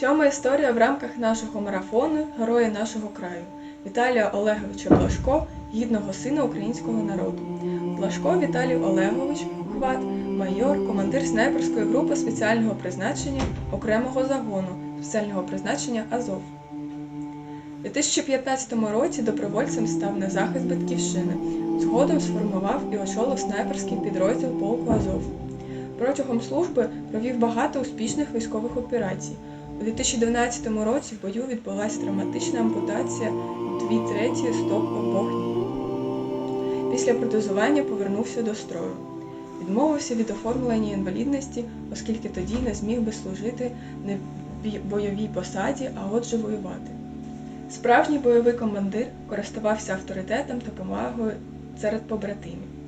Сьома історія в рамках нашого марафону Герої нашого краю Віталія Олеговича Блашко, гідного сина українського народу. Блашко Віталій Олегович, хват, майор, командир снайперської групи спеціального призначення окремого загону спеціального призначення Азов. У 2015 році добровольцем став на захист Батьківщини. Згодом сформував і очолив снайперський підрозділ полку Азов. Протягом служби провів багато успішних військових операцій. У 2012 році в бою відбулася травматична ампутація дві треті стоп обох ніг. Після протезування повернувся до строю. Відмовився від оформлення інвалідності, оскільки тоді не зміг би служити в бойовій посаді, а отже воювати. Справжній бойовий командир користувався авторитетом та повагою серед побратимів.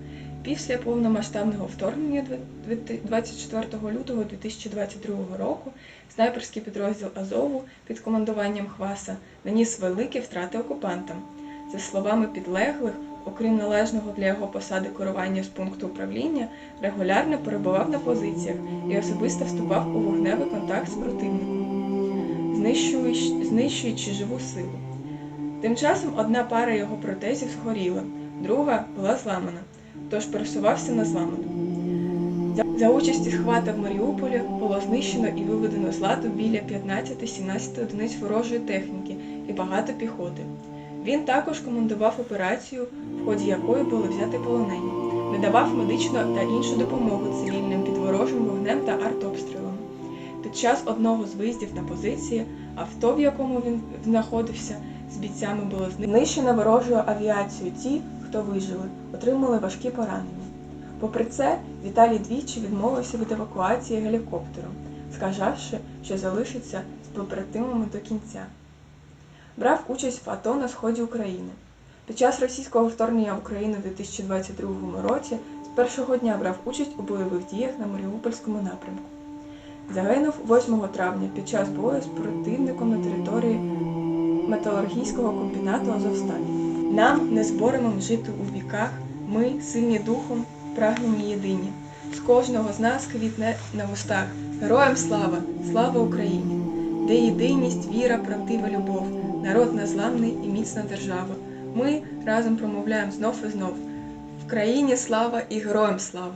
Після повномасштабного вторгнення дві- дві- 24 лютого 2022 року снайперський підрозділ Азову під командуванням Хваса наніс великі втрати окупантам. За словами підлеглих, окрім належного для його посади керування з пункту управління, регулярно перебував на позиціях і особисто вступав у вогневий контакт з противником, знищуючи, знищуючи живу силу. Тим часом одна пара його протезів згоріла, друга була зламана, тож пересувався на зламану. За, участі схвата в Маріуполі було знищено і виведено з ладу біля 15-17 одиниць ворожої техніки і багато піхоти. Він також командував операцію, в ході якої були взяти полонені, надавав медичну та іншу допомогу цивільним під ворожим вогнем та артобстрілами. Під час одного з виїздів на позиції авто, в якому він знаходився, з бійцями було знищено ворожою авіацією. Ті, хто вижили, отримали важкі поранення. Попри це, Віталій двічі відмовився від евакуації гелікоптером, сказавши, що залишиться з побратимами до кінця. Брав участь в АТО на сході України. Під час російського вторгнення в Україну у 2022 році з першого дня брав участь у бойових діях на Маріупольському напрямку. Загинув 8 травня під час бою з противником на території металургійського комбінату Азовсталь. Нам, не зборемом жити у віках, ми, сильні духом, прагнені єдині. З кожного з нас квітне на вустах. Героям слава! Слава Україні! Де єдиність, віра, правдива любов, народ незламний і міцна держава. Ми разом промовляємо знов і знов. В країні слава і героям слава!